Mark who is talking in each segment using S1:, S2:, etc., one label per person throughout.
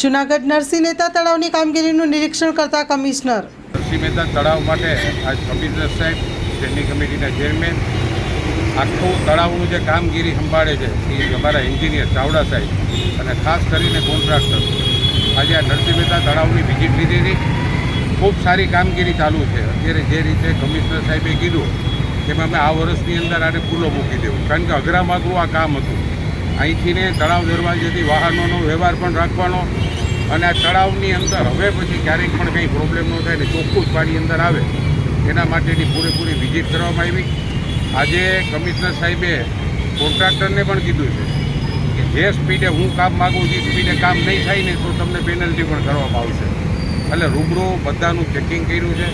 S1: જૂનાગઢ નરસિંહ મહેતા તળાવની કામગીરીનું નિરીક્ષણ કરતા કમિશનર.
S2: નરસિંહ મહેતા તળાવ માટે આજ કમિશનર સાહેબ, સ્ટેન્ડિંગ કમિટીના ચેરમેન, આખું તળાવનું જે કામગીરી સંભાળે છે, એ અમારા એન્જિનિયર ચાવડા સાહેબ અને ખાસ કરીને કોન્ટ્રાક્ટર. આજે આ નરસિંહ મહેતા તળાવની વિઝિટ લીધી હતી ખૂબ સારી કામગીરી ચાલુ છે. અત્યારે જે રીતે કમિશનર સાહેબે કીધું, તેમાં અમે આ વર્ષની અંદર આને ખુલ્લો મૂકી દેવું. કારણ કે અઘરામાગરું આ કામ હતું. અહીંથી ને તળાવ દરવાજેથી વાહનોનો વ્યવહાર પણ રાખવાનો અને આ તળાવની અંદર હવે પછી ક્યારેક પણ કંઈ પ્રોબ્લેમ ન થાય ને ચોખ્ખું જ પાણી અંદર આવે, એના માટેની પૂરેપૂરી વિઝિટ કરવામાં આવી. આજે કમિશનર સાહેબે કોન્ટ્રાક્ટરને પણ કીધું છે કે જે સ્પીડે હું કામ માગું છું સ્પીડે કામ નહીં થાય ને તો તમને પેનલ્ટી પણ કરવામાં આવશે. એટલે રૂબરૂ બધાનું ચેકિંગ કર્યું છે.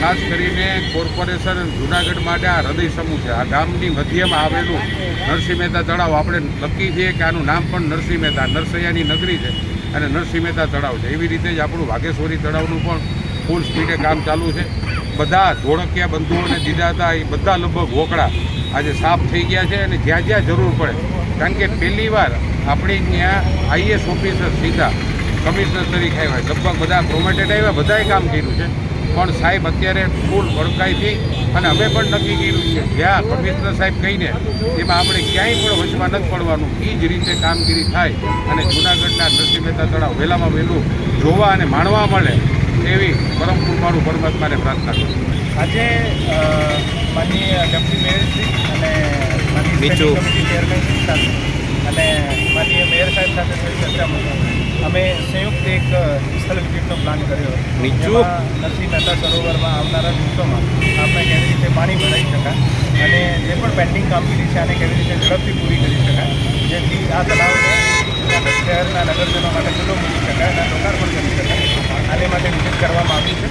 S2: ખાસ કરીને કોર્પોરેશન જુનાગઢ માટે આ હૃદય સમૂહ છે. આ ગામની મધ્યમાં આવેલું નરસિંહ મહેતા તળાવ. આપણે નક્કી છીએ કે આનું નામ પણ નરસિંહ મહેતા, નરસૈયાની નગરી છે. અને નરસિંહ મહેતા તળાવ છે. એવી રીતે જ આપણું વાઘેશ્વરી તળાવનું પણ ફૂલ સ્પીડે કામ ચાલુ છે. બધા ધોળકિયા બંધુઓને દીધા હતા. એ બધા લગભગ વોકડા આજે સાફ થઈ ગયા છે અને જ્યાં જ્યાં જરૂર પડે. કારણ કે પહેલી વાર આપણે ત્યાં આઈએસ ઓફિસર સીધા કમિશનર તરીકે આવ્યા. લગભગ બધા પ્રોમોટેડ આવ્યા. બધાએ કામ કર્યું છે. પણ સાહેબ અત્યારે ફૂલ ભડકાઈથી અને અમે પણ નક્કી કર્યું છે. જ્યાં કમિશનર સાહેબ કહીને એમાં આપણે ક્યાંય પણ વચમાં નથી પડવાનું. એ જ રીતે કામગીરી થાય અને જૂનાગઢના નરસિંહ મહેતા તળાવ વહેલામાં વહેલું જોવા અને માણવા મળે એવી પરમ કૃપાળુ પરમાત્માને પ્રાર્થના કરું
S3: આજે અ, ડેપ્યુટી મેયરશ્રી અને માનનીય
S4: નીચું.
S3: અને મેયર સાહેબ સાથે થોડી ચર્ચા અમે સંયુક્ત એક સ્થળ વિઝિટનો પ્લાન કર્યો. હતો
S4: નીચું.
S3: નરસિંહ મહેતા સરોવરમાં આવનારા દિવસોમાં આપણે કેવી રીતે પાણી ભરાઈ શકાય અને જે પણ પેન્ડિંગ કામગીરી છે આને કેવી રીતે ઝડપથી પૂરી કરી શકાય જેથી આ તળાવને શહેરના નગરજનો માટે ખુલ્લો મૂકી શકાય અને લોકાર્પણ કરી શકાય. આને માટે વિઝિટ કરવામાં આવ્યું છે.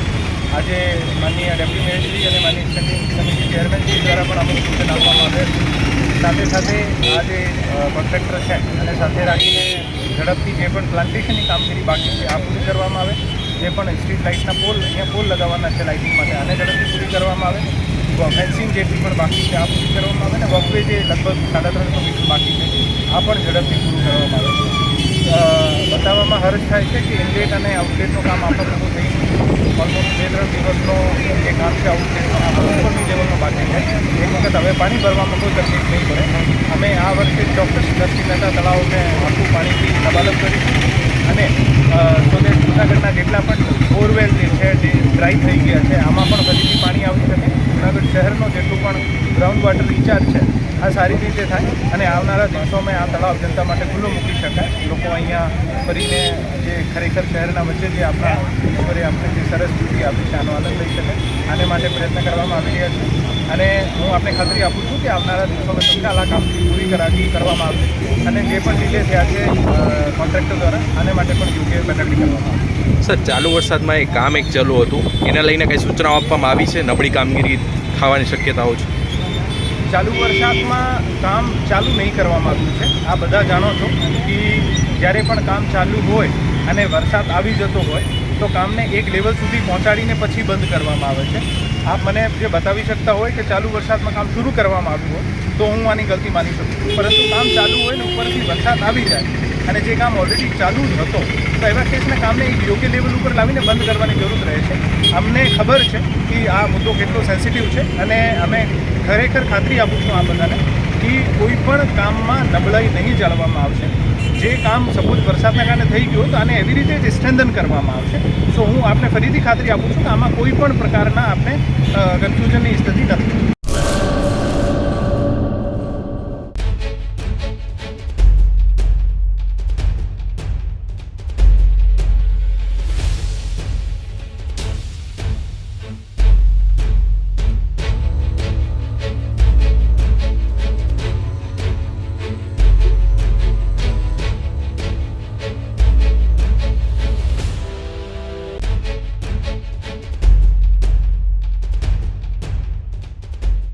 S3: આજે માનનીય ડેપ્યુટી મેયરશ્રી અને માનનીય સમિતિ ચેરમેનશ્રી દ્વારા પણ અમુક સૂચન આપવામાં સાથે આ જે કોન્ટ્રાક્ટર છે. અને સાથે રાખીને ઝડપથી જે પણ પ્લાન્ટેશનની કામગીરી બાકી છે, આ પૂરી કરવામાં આવે. જે પણ સ્ટ્રીટ લાઇટના પોલ અહીંયા પોલ લગાવવાના છે લાઇટિંગ માટે, આને ઝડપથી પૂરી કરવામાં આવે. ફેન્સિંગ જેટલી પણ બાકી છે, આ પૂરી કરવામાં આવે. અને વોકવે જે લગભગ સાડા ત્રણસો મીટર બાકી છે, આ પણ ઝડપથી પૂરું કરવામાં આવે. બતાવવામાં હર્ષ થાય છે કે ઇનલેટ અને આઉટલેટનું કામ આપણને થઈ ઓલમોસ્ટ બે ત્રણ દિવસનો જે કામ છે આઉટલેટનું આપણું ઉપરની લેવલનું બાકી છે એ વખત હવે પાણી ભરવામાં કોઈ તકલીફ નહીં પડે. અમે આ વર્ષે ચોક્કસ નરસિંહ મહેતા તળાવને આખું પાણીથી લબાલબ કરીશું. અને અ, so જૂનાગઢના જેટલા પણ બોરવેલ જે છે જે ડ્રાય થઈ ગયા છે આમાં પણ ફરીથી પાણી આવી શકે. જૂનાગઢ શહેરનો જેટલું પણ ગ્રાઉન્ડ વોટર રિચાર્જ છે આ સારી રીતે થાય અને આવનારા દિવસોમાં આ તળાવ જનતા માટે ખુલ્લો મૂકી શકાય. લોકો અહીંયા ફરીને જે ખરેખર શહેરના વચ્ચે જે આપણા ઈશ્વરે આપણે જે સરસ સ્થિતિ આપી છે, આનો આનંદ લઈ શકે. આને માટે પ્રયત્ન કરવામાં આવી રહ્યા છે. અને હું આપને ખાતરી આપું છું કે આવનારા દિવસોમાં તમને આ કામગીરી પૂરી કરાવી કરવામાં આવશે. અને જે પણ ડિલે થયા છે કોન્ટ્રાક્ટર દ્વારા, આને માટે પણ યોગ્ય પેનલ્ટી કરવામાં આવશે.
S4: સર, ચાલુ વરસાદમાં એક કામ એક ચાલુ હતું. એને લઈને કંઈ સૂચનાઓ આપવામાં આવી છે? નબળી કામગીરી થવાની શક્યતાઓ છે?
S3: ચાલુ વરસાદમાં કામ ચાલુ નહીં કરવામાં આવ્યું છે. આ બધા જાણો છો કે જ્યારે પણ કામ ચાલુ હોય અને વરસાદ આવી જતો હોય, તો કામને એક લેવલ સુધી પહોંચાડીને પછી બંધ કરવામાં આવે છે. આપ મને જે બતાવી શકતા હોય કે ચાલુ વરસાદમાં કામ શરૂ કરવામાં આવ્યું હોય, તો હું આની ગલતી માની શકું પરંતુ કામ ચાલુ હોય ને ઉપરથી વરસાદ આવી જાય અને જે કામ ઓલરેડી ચાલુ જ હતો, તો એવા કેસના કામને એક યોગ્ય લેવલ ઉપર લાવીને બંધ કરવાની જરૂર રહે છે. અમને ખબર છે કે આ મુદ્દો કેટલો સેન્સિટિવ છે અને અમે ખરેખર ખાતરી આપું છું આ બધાને કે કોઈ પણ કામમાં નબળાઈ નહીં જાળવવામાં આવશે. જે કામ સપોઝ વરસાદના કારણે થઈ ગયું તો આને એવી રીતે જ સ્ટ્રેન્થન કરવામાં આવશે. સો હું આપને ફરીથી ખાતરી આપું છું કે આમાં કોઈ પણ પ્રકારના આપણે કન્ફ્યુઝનની સ્થિતિ નથી.